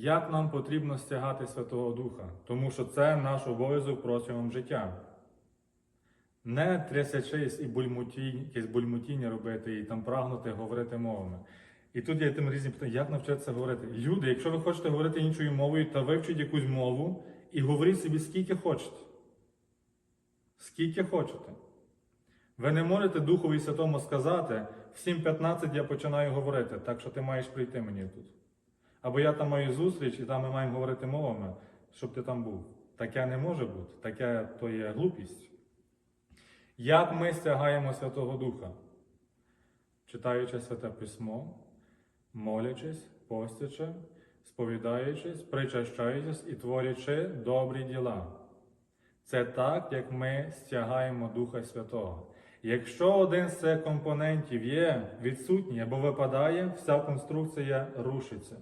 Як нам потрібно стягати Святого Духа? Тому що це наш обов'язок протягом життя. Не трясячись і якесь бульмутіння робити і там прагнути говорити мовами. І тут є тим різні питання, як навчитися говорити. Люди, якщо ви хочете говорити іншою мовою, то вивчіть якусь мову і говоріть собі скільки хочете. Скільки хочете. Ви не можете Духові Святому сказати, в 7.15 я починаю говорити, так що ти маєш прийти мені тут. Або я там маю зустріч, і там ми маємо говорити мовами, щоб ти там був. Таке не може бути, таке то є глупість. Як ми стягаємо Святого Духа? Читаючи Святе Письмо, молячись, постячи, сповідаючись, причащаючись і творячи добрі діла. Це так, як ми стягаємо Духа Святого. Якщо один з цих компонентів є відсутній або випадає, вся конструкція рушиться.